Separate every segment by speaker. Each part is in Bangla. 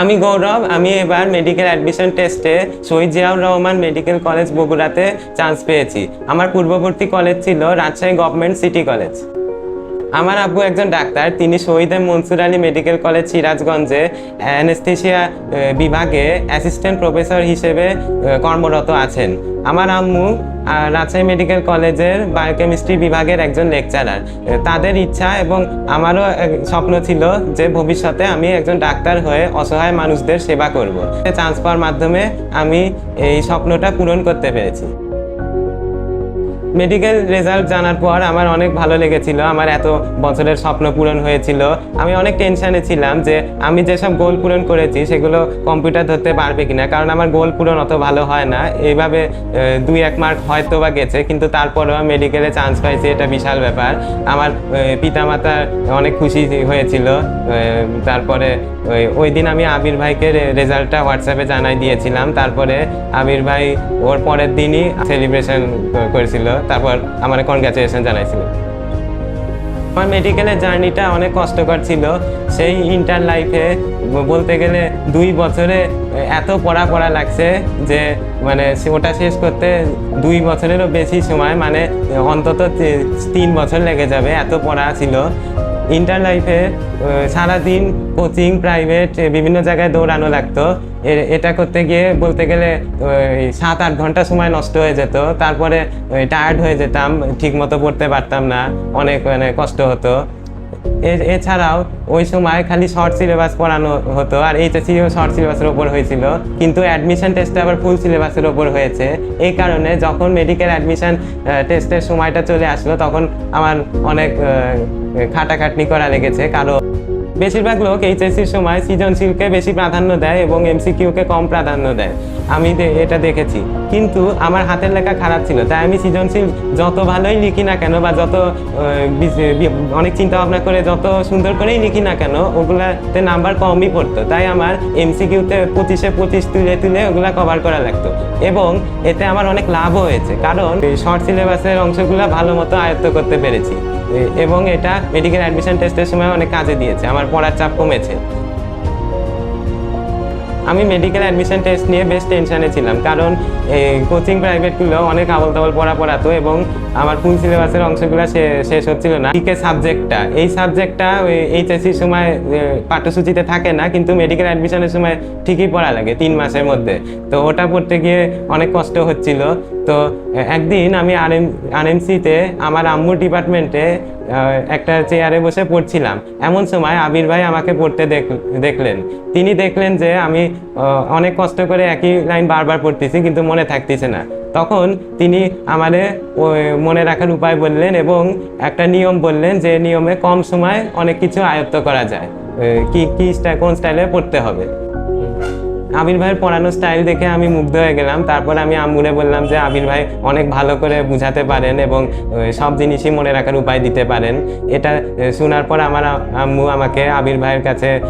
Speaker 1: আমি গৌরব, আমি এবার মেডিকেল অ্যাডমিশন টেস্টে শহীদ জিয়াউর রহমান মেডিকেল কলেজ বগুড়াতে চান্স পেয়েছি। আমার পূর্ববর্তী কলেজ ছিল রাজশাহী গভর্নমেন্ট সিটি কলেজ আমার আব্বু একজন ডাক্তার, তিনি শহীদ মনসুর আলী মেডিকেল কলেজ সিরাজগঞ্জে অ্যানেস্থেশিয়া বিভাগে অ্যাসিস্ট্যান্ট প্রফেসর হিসেবে কর্মরত আছেন। আমার আম্মু রাজশাহী মেডিকেল কলেজের বায়োকেমিস্ট্রি বিভাগের একজন লেকচারার। তাদের ইচ্ছা এবং আমারও স্বপ্ন ছিল যে ভবিষ্যতে আমি একজন ডাক্তার হয়ে অসহায় মানুষদের সেবা করব। পাওয়ার মাধ্যমে আমি এই স্বপ্নটা পূরণ করতে পেরেছি। মেডিকেল রেজাল্ট জানার পর আমার অনেক ভালো লেগেছিল আমার এত বছরের স্বপ্ন পূরণ হয়েছিল। আমি অনেক টেনশানে ছিলাম যে আমি যেসব গোল পূরণ করেছি সেগুলো কম্পিউটার ধরতে পারবে কিনা কারণ আমার গোল পূরণ অত ভালো হয় না। এইভাবে দুই এক মার্ক হয়তো বা গেছে কিন্তু তারপরেও মেডিকেলে চান্স পাইছি এটা বিশাল ব্যাপার। আমার আহ, পিতামাতা অনেক খুশি হয়েছিল তারপরে ওই দিন আমি আবির ভাইকে রেজাল্টটা হোয়াটসঅ্যাপে জানাই দিয়েছিলাম। তারপরে আবির ভাই ওর পরের দিনই সেলিব্রেশন করেছিল। তারপর আমার কনগ্রাচুলেশন জানাইছিল আমার মেডিকেলের জার্নিটা অনেক কষ্টকর ছিল। সেই ইন্টার লাইফে বলতে গেলে দুই বছরে এত পড়া পড়া লাগছে যে মানে ওটা শেষ করতে দুই বছরেরও বেশি সময় মানে অন্তত তিন বছর লেগে যাবে, এত পড়া ছিল। ইন্টার লাইফে সারাদিন কোচিং প্রাইভেট বিভিন্ন জায়গায় দৌড়ানো লাগতো। এটা করতে গিয়ে বলতে গেলে সাত আট ঘণ্টা সময় নষ্ট হয়ে যেত। তারপরে টায়ার্ড হয়ে যেতাম ঠিক মতো পড়তে পারতাম না, অনেক মানে কষ্ট হতো। এছাড়াও ওই সময় খালি শর্ট সিলেবাস পড়ানো হতো, আর এইচএসিও শর্ট সিলেবাসের ওপর হয়েছিল। কিন্তু অ্যাডমিশন টেস্টে আবার ফুল সিলেবাসের ওপর হয়েছে। এই কারণে যখন মেডিকেল অ্যাডমিশন টেস্টের সময়টা চলে আসলো, তখন আমার অনেক খাটাখাটনি করা লেগেছে। কারণ বেশিরভাগ লোক এইচএসসির সময় সৃজনশীলকে বেশি প্রাধান্য দেয় এবং এমসিকিউকে কম প্রাধান্য দেয়। আমি এটা দেখেছি। কিন্তু আমার হাতের লেখা খারাপ ছিল, তাই আমি সৃজনশীল যত ভালোই লিখি না কেন বা যত অনেক চিন্তা ভাবনা করে যত সুন্দর করেই লিখি না কেন, ওগুলাতে নাম্বার কমই পড়তো। তাই আমার এমসিকিউতে পঁচিশে পঁচিশ তুলে তুলে ওগুলা কভার করা লাগতো। এবং এতে আমার অনেক লাভও হয়েছে, কারণ শর্ট সিলেবাসের অংশগুলো ভালো মতো আয়ত্ত করতে পেরেছি। এবং এটা মেডিকেল অ্যাডমিশন টেস্টের সময় অনেক কাজে দিয়েছে। আমার পড়ার চাপ কমেছে। আমি মেডিকেল অ্যাডমিশন টেস্ট নিয়ে বেশ টেনশানে ছিলাম। কারণ কোচিং প্রাইভেটগুলো অনেক আবল তাবল পড়া পড়াতো এবং আমার ফুল সিলেবাসের অংশগুলো শেষ হচ্ছিল না। পিকে সাবজেক্টটা এই সাবজেক্টটা এইচএসসির সময় পাঠ্যসূচিতে থাকে না, কিন্তু মেডিকেল অ্যাডমিশনের সময় ঠিকই পড়া লাগে তিন মাসের মধ্যে। তো ওটা পড়তে গিয়ে অনেক কষ্ট হচ্ছিল। তো একদিন আমি আর এম আরএমসিতে আমার আম্মুর ডিপার্টমেন্টে একটা চেয়ারে বসে পড়ছিলাম। এমন সময় আবির ভাই আমাকে পড়তে দেখ- দেখলেন। তিনি দেখলেন যে আমি অনেক কষ্ট করে একই লাইন বারবার পড়তেছি, কিন্তু মনে থাকতেছে না। তখন তিনি আমাদের মনে রাখার উপায় বললেন এবং একটা নিয়ম বললেন যে নিয়মে কম সময় অনেক কিছু আয়ত্ত করা যায়। কি কি কোন স্টাইলে পড়তে হবে। আবির ভাইয়ের পড়ানো স্টাইল দেখে আমি মুগ্ধ হয়ে গেলাম। তারপর আমি আম্মুরে বললাম যে আবির ভাই অনেক ভালো করে বুঝাতে পারেন এবং সব জিনিসই মনে রাখার উপায় দিতে পারেন। এটা শোনার পর আমার আম্মু আমাকে আবির ভাইয়ের কাছে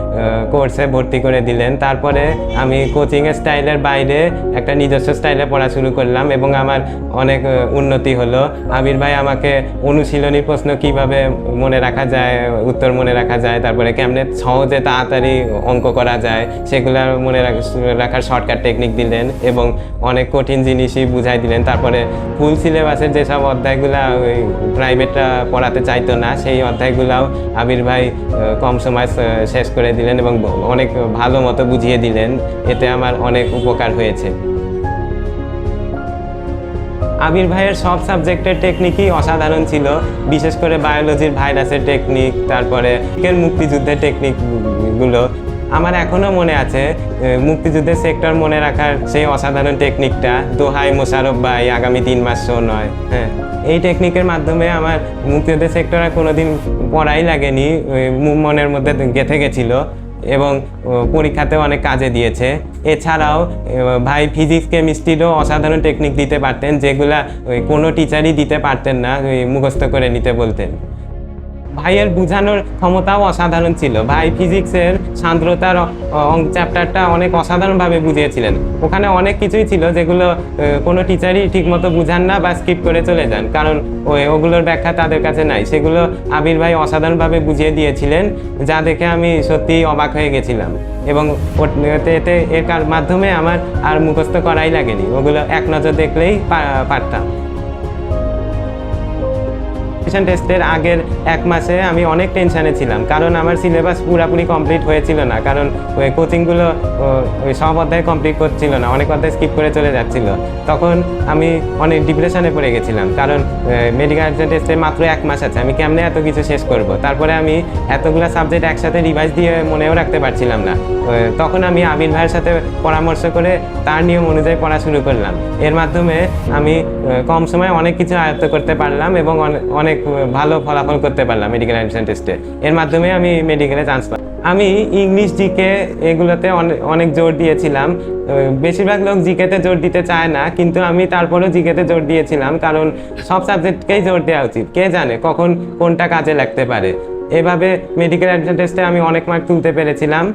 Speaker 1: কোর্সে ভর্তি করে দিলেন। তারপরে আমি কোচিংয়ের স্টাইলের বাইরে একটা নিজস্ব স্টাইলে পড়া শুরু করলাম এবং আমার অনেক উন্নতি হলো। আবির ভাই আমাকে অনুশীলনী প্রশ্ন কীভাবে মনে রাখা যায়, উত্তর মনে রাখা যায়, তারপরে কেমনে সহজে তাড়াতাড়ি অঙ্ক করা যায়, সেগুলো মনে রাখ- রাখার শর্টকাট টেকনিক দিলেন এবং অনেক কঠিন জিনিসই বুঝাই দিলেন। তারপরে ফুল সিলেবাসের যেসব অধ্যায়গুলো ওই প্রাইভেটরা পড়াতে চাইতো না, সেই অধ্যায়গুলাও আবির ভাই কম সময় শেষ করে দিলেন এবং অনেক ভালো মতো বুঝিয়ে দিলেন। এতে আমার অনেক উপকার হয়েছে। আবির ভাইয়ের সব সাবজেক্টের টেকনিকই অসাধারণ ছিল। বিশেষ করে বায়োলজির ভাইরাসের টেকনিক তারপরে মুক্তিযুদ্ধের টেকনিকগুলো আমার এখনও মনে আছে মুক্তিযুদ্ধের সেক্টর মনে রাখার সেই অসাধারণ টেকনিকটা দোহাই মোশারফ ভাই আগামী তিন মাস শো নয় হ্যাঁ। এই টেকনিকের মাধ্যমে আমার মুক্তিযুদ্ধের সেক্টর আর কোনোদিন পড়াই লাগেনি মনের মধ্যে গেঁথে গেছিল এবং ও, পরীক্ষাতেও অনেক কাজে দিয়েছে। এছাড়াও ভাই ফিজিক্স কেমিস্ট্রিরও অসাধারণ টেকনিক দিতে পারতেন যেগুলা কোনো টিচারই দিতে পারতেন না মুখস্থ করে নিতে বলতেন। ভাইয়ের বোঝানোর ক্ষমতাও অসাধারণ ছিল। ভাই ফিজিক্সের সান্দ্রতার চ্যাপ্টারটা অনেক অসাধারণভাবে বুঝিয়েছিলেন। ওখানে অনেক কিছুই ছিল যেগুলো কোনো টিচারই ঠিকমতো বুঝান না বা স্কিপ করে চলে যান। কারণ ওই ওগুলোর ব্যাখ্যা তাদের কাছে নাই। সেগুলো আবির ভাই অসাধারণভাবে বুঝিয়ে দিয়েছিলেন, যা দেখে আমি সত্যিই অবাক হয়ে গেছিলাম। এবং এতে এর মাধ্যমে আমার আর মুখস্থ করাই লাগেনি। ওগুলো এক নজর দেখলেই পারতাম। কম্পিটিশন টেস্টের আগের এক মাসে আমি অনেক টেনশানে ছিলাম। কারণ আমার সিলেবাস পুরোপুরি কমপ্লিট হয়েছিল না। কারণ ওই কোচিংগুলো ওই সব অধ্যায় কমপ্লিট করছিল না। অনেক অধ্যায় স্কিপ করে চলে যাচ্ছিল। তখন আমি অনেক ডিপ্রেশনে পড়ে গেছিলাম। কারণ মেডিকেল টেস্টে মাত্র এক মাস আছে। আমি কেমনে এত কিছু শেষ করব? তারপরে আমি এতগুলো সাবজেক্ট একসাথে রিভাইজ দিয়ে মনেও রাখতে পারছিলাম না। তখন আমি আবির ভাইয়ের সাথে পরামর্শ করে তার নিয়ম অনুযায়ী পড়া শুরু করলাম। এর মাধ্যমে আমি কম সময়ে অনেক কিছু আয়ত্ত করতে পারলাম এবং অনেক ভালো ফলাফল করতে পারলাম মেডিকেল অ্যাডমিশন টেস্টে এর মাধ্যমে আমি মেডিকেলে চান্স পাই। আমি ইংলিশ জিকে এগুলোতে অনে- অনেক জোর দিয়েছিলাম। বেশিরভাগ লোক জিকেতে জোর দিতে চায় না, কিন্তু আমি তারপরেও জিকেতে জোর দিয়েছিলাম, কারণ সব সাবজেক্টকেই জোর দেওয়া উচিত। কে জানে কখন কোনটা কাজে লাগতে পারে। এভাবে মেডিকেল অ্যাডমিশন টেস্টে আমি অনেক মার্ক তুলতে পেরেছিলাম।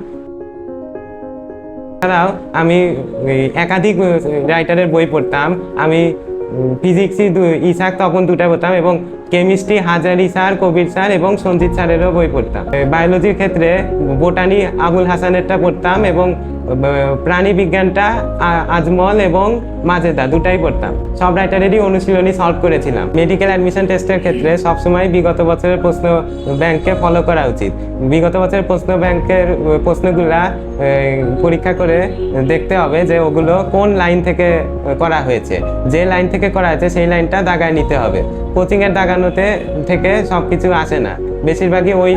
Speaker 1: এছাড়াও আমি একাধিক রাইটারের বই পড়তাম। আমি ফিজিক্সই ইসাক তখন দুটা পড়তাম এবং chemistry, Hazari sir, Kabir sir এবং সঞ্জিত স্যারেরও বই পড়তাম। বায়োলজির ক্ষেত্রে বোটানি আবুল হাসানেরটা পড়তাম এবং প্রাণী বিজ্ঞানটা আজমল এবং মাজেদা দুটাই পড়তাম। সব রাইটারেরই অনুশীলনী সলভ করেছিলাম। মেডিকেল অ্যাডমিশন টেস্টের ক্ষেত্রে সবসময় বিগত বছরের প্রশ্ন ব্যাংককে ফলো করা উচিত। বিগত বছরের প্রশ্ন ব্যাংকের প্রশ্নগুলা পরীক্ষা করে দেখতে হবে যে ওগুলো কোন লাইন থেকে করা হয়েছে। যে লাইন থেকে করা হয়েছে, সেই লাইনটা দাগায় নিতে হবে। কোচিংয়ের দাগানোতে থেকে সব কিছু আসে না। বেশিরভাগই ওই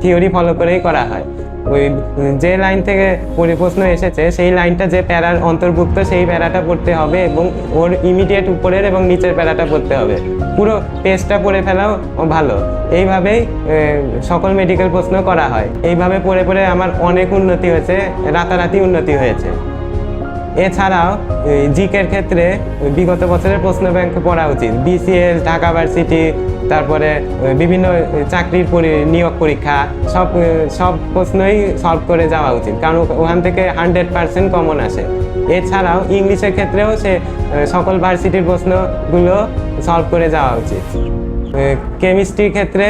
Speaker 1: থিওরি ফলো করেই করা হয়। ওই যে লাইন থেকে পরি- প্রশ্ন এসেছে, সেই লাইনটা যে প্যারার অন্তর্ভুক্ত, সেই প্যারাটা পড়তে হবে এবং ওর ইমিডিয়েট উপরের এবং নিচের প্যারাটা পড়তে হবে। পুরো পেজটা পড়ে ফেলাও ভালো। এইভাবেই সকল মেডিকেল প্রশ্ন করা হয়। এইভাবে পড়ে পড়ে আমার অনেক উন্নতি হয়েছে, রাতারাতি উন্নতি হয়েছে। এছাড়াও জিকের ক্ষেত্রে বিগত বছরের প্রশ্ন ব্যাংক পড়া উচিত। বিসিএস ঢাকা ভার্সিটি তারপরে বিভিন্ন চাকরির নিয়োগ পরীক্ষা, সব সব প্রশ্নই সলভ করে যাওয়া উচিত। কারণ ওখান থেকে হান্ড্রেড পার্সেন্ট কমন আসে। এছাড়াও ইংলিশের ক্ষেত্রেও সে সকল ভার্সিটির প্রশ্নগুলো সলভ করে যাওয়া উচিত। কেমিস্ট্রির ক্ষেত্রে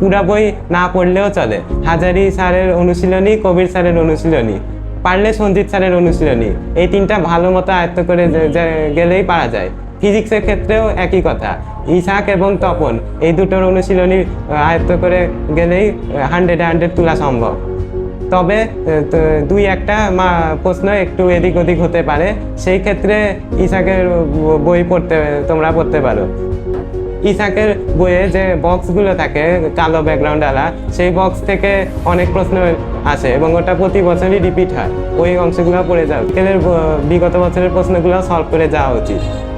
Speaker 1: পুরা বই না পড়লেও চলে। হাজারি স্যারের অনুশীলনী, কবির স্যারের অনুশীলনী, পারলে সঞ্জিত স্যারের অনুশীলনী, এই তিনটা ভালো মতো আয়ত্ত করে গেলেই পারা যায়। ফিজিক্সের ক্ষেত্রেও একই কথা। ইসাক এবং তপন, এই দুটোর অনুশীলনী আয়ত্ত করে গেলেই হান্ড্রেড হান্ড্রেড তোলা সম্ভব। তবে দুই একটা, মা- প্রশ্ন একটু এদিক ওদিক হতে পারে। সেই ক্ষেত্রে ইসাকের বই পড়তে, তোমরা পড়তে পারো। ইসাকের বইয়ে যে বক্সগুলো থাকে, কালো ব্যাকগ্রাউন্ডওয়ালা সেই বক্স থেকে অনেক প্রশ্ন আসে এবং ওটা প্রতি বছরই রিপিট হয়। ওই অংশগুলো পড়ে যাও। বিগত বছরের প্রশ্নগুলো সলভ করে যাওয়া উচিত।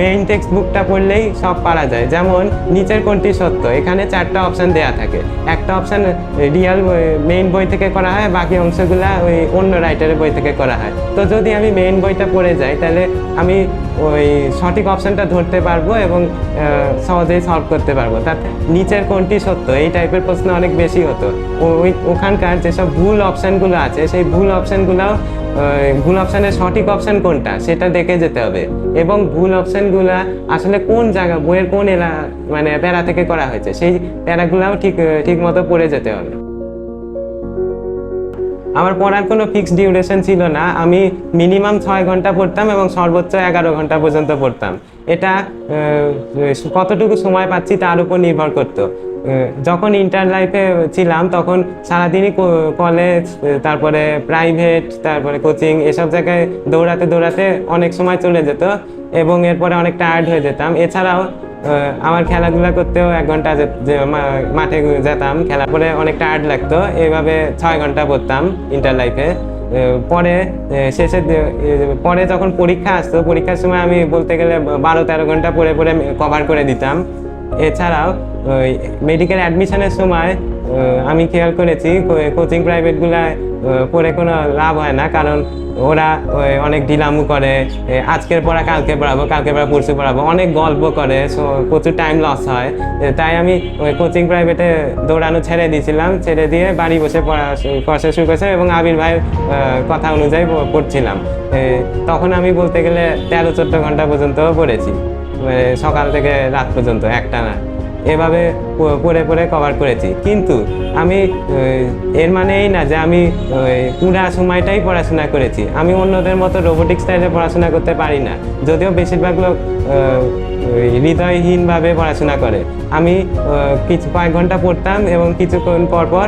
Speaker 1: মেইন টেক্সট বুকটা পড়লেই সব পারা যায়। যেমন, নিচের কোনটি সত্য? এখানে চারটা অপশন দেয়া থাকে। একটা অপশন রিয়াল মেইন বই থেকে করা হয়, বাকি অংশগুলা ওই অন্য রাইটারের বই থেকে করা হয়। তো যদি আমি মেইন বইটা পড়ে যাই, তাহলে আমি ওই সঠিক অপশনটা ধরতে পারব এবং সহজেই সলভ করতে পারব। তার নিচের কোনটি সত্য? এই টাইপের প্রশ্ন অনেক বেশি হতো। ওই, ওখানকার যেসব ভুল অপশনগুলো আছে, সেই ভুল অপশনগুলো ভুল অপশানের সঠিক অপশান কোনটা? সেটা দেখে যেতে হবে। এবং ভুল অপশানগুলো আসলে কোন জায়গা, বইয়ের কোন এলা মানে প্যারা থেকে করা হয়েছে, সেই প্যারাগুলাও ঠিক ঠিক মতো পড়ে যেতে হবে। আমার পড়ার কোনো ফিক্সড ডিউরেশন ছিল না। আমি মিনিমাম ছয় ঘণ্টা পড়তাম এবং সর্বোচ্চ এগারো ঘণ্টা পর্যন্ত পড়তাম। এটা কতটুকু সময় পাচ্ছি তার উপর নির্ভর করতো। যখন ইন্টার লাইফে ছিলাম, তখন সারাদিনই কলেজ তারপরে প্রাইভেট তারপরে কোচিং এসব জায়গায় দৌড়াতে দৌড়াতে অনেক সময় চলে যেত এবং এরপরে অনেক টায়ার্ড হয়ে যেতাম। এছাড়াও আমার খেলাধুলা করতেও এক ঘণ্টা মাঠে যেতাম, খেলার পরে অনেক টায়ার্ড লাগতো। এইভাবে ছয় ঘণ্টা পড়তাম ইন্টার লাইফে পরে শেষের শেষে পরে যখন পরীক্ষা আসতো, পরীক্ষার সময় আমি বলতে গেলে বারো তেরো ঘণ্টা পরে পরে কভার করে দিতাম। এছাড়াও মেডিকেল অ্যাডমিশনের সময় আমি খেয়াল করেছি কোচিং প্রাইভেটগুলায় পড়ে কোনো লাভ হয় না, কারণ ওরা অনেক ঢিলামু করে আজকের পড়া কালকে পড়াবো, কালকে পড়া পরশু পড়াবো, অনেক গল্প করে, সো প্রচুর টাইম লস হয়। তাই আমি ওই কোচিং প্রাইভেটে দৌড়ানো ছেড়ে দিয়েছিলাম, ছেড়ে দিয়ে বাড়ি বসে পড়া পড়া শুরু করেছে এবং আবির ভাইয়ের কথা অনুযায়ী পড়ছিলাম। তখন আমি বলতে গেলে তেরো, চোদ্দ ঘণ্টা পর্যন্ত পড়েছি সকাল থেকে রাত পর্যন্ত, একটা না। এভাবে পড়ে পড়ে কভার করেছি। কিন্তু আমি এর মানে এই না যে আমি পুরা সময়টাই পড়াশোনা করেছি। আমি অন্যদের মতো রোবোটিক স্টাইলে পড়াশোনা করতে পারি না। যদিও বেশিরভাগ লোক হৃদয়হীনভাবে পড়াশোনা করে। আমি কিছু কয়েক ঘণ্টা পড়তাম এবং কিছুক্ষণ পর পর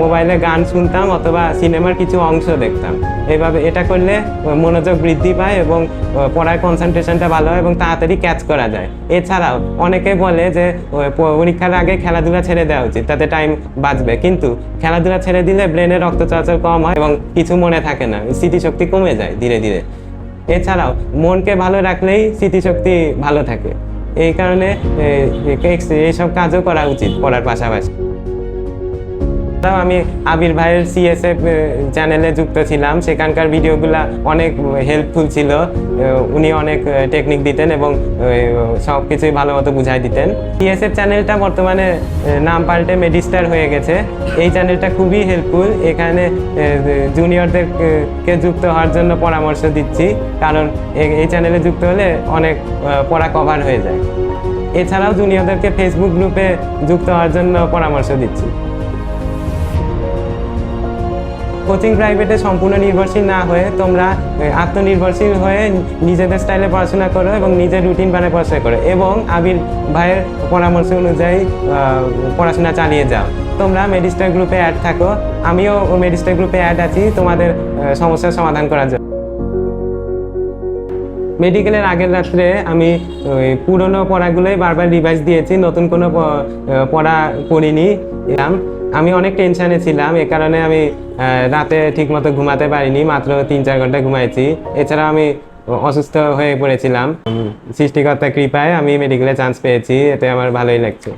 Speaker 1: মোবাইলে গান শুনতাম অথবা সিনেমার কিছু অংশ দেখতাম। এভাবে এটা করলে মনোযোগ বৃদ্ধি পায় এবং পড়ার কনসেন্ট্রেশনটা ভালো হয় এবং তাড়াতাড়ি ক্যাচ করা যায়। এছাড়াও অনেকে বলে যে পরীক্ষার আগে খেলাধুলা ছেড়ে দেওয়া উচিত, তাতে টাইম বাঁচবে। কিন্তু খেলাধুলা ছেড়ে দিলে ব্রেনের রক্ত চলাচল কম হয় এবং কিছু মনে থাকে না, স্মৃতিশক্তি কমে যায় ধীরে ধীরে। এছাড়াও, মনকে ভালো রাখলেই স্মৃতিশক্তি ভালো থাকে। এই কারণে এইসব কাজও করা উচিত পড়ার পাশাপাশি। তাও আমি আবির ভাইয়ের সিএসএফ চ্যানেলে যুক্ত ছিলাম। সেখানকার ভিডিওগুলো অনেক হেল্পফুল ছিল। উনি অনেক টেকনিক দিতেন এবং সব কিছুই ভালো মতো বুঝাই দিতেন। সিএসএফ চ্যানেলটা বর্তমানে নাম পাল্টে মেডিস্টার হয়ে গেছে। এই চ্যানেলটা খুবই হেল্পফুল এখানে জুনিয়রদেরকে যুক্ত হওয়ার জন্য পরামর্শ দিচ্ছি। কারণ এই চ্যানেলে যুক্ত হলে অনেক পড়া কভার হয়ে যায়। এছাড়াও জুনিয়রদেরকে ফেসবুক গ্রুপে যুক্ত হওয়ার জন্য পরামর্শ দিচ্ছি। কোচিং প্রাইভেটে সম্পূর্ণ নির্ভরশীল না হয়ে তোমরা আত্মনির্ভরশীল হয়ে নিজেদের স্টাইলে পড়াশোনা করো এবং নিজের রুটিন বানিয়ে পড়াশোনা করো এবং আবির ভাইয়ের পরামর্শ অনুযায়ী পড়াশোনা চালিয়ে যাও। তোমরা মেডিস্টার গ্রুপে অ্যাড থাকো। আমিও মেডিস্টার গ্রুপে অ্যাড আছি তোমাদের সমস্যার সমাধান করার জন্য। মেডিকেলের আগের রাত্রে আমি পুরনো পড়াগুলোই বারবার রিভাইজ দিয়েছি। নতুন কোনো পড়া পড়িনি এরম। আমি অনেক টেনশনে ছিলাম এ কারণে আমি আহ, রাতে ঠিকমতো ঘুমাতে পারিনি মাত্র তিন চার ঘণ্টা ঘুমাইছি। এছাড়া আমি অসুস্থ হয়ে পড়েছিলাম। সৃষ্টিকর্তা কৃপায় আমি মেডিকেলে চান্স পেয়েছি এতে আমার ভালোই লাগছে।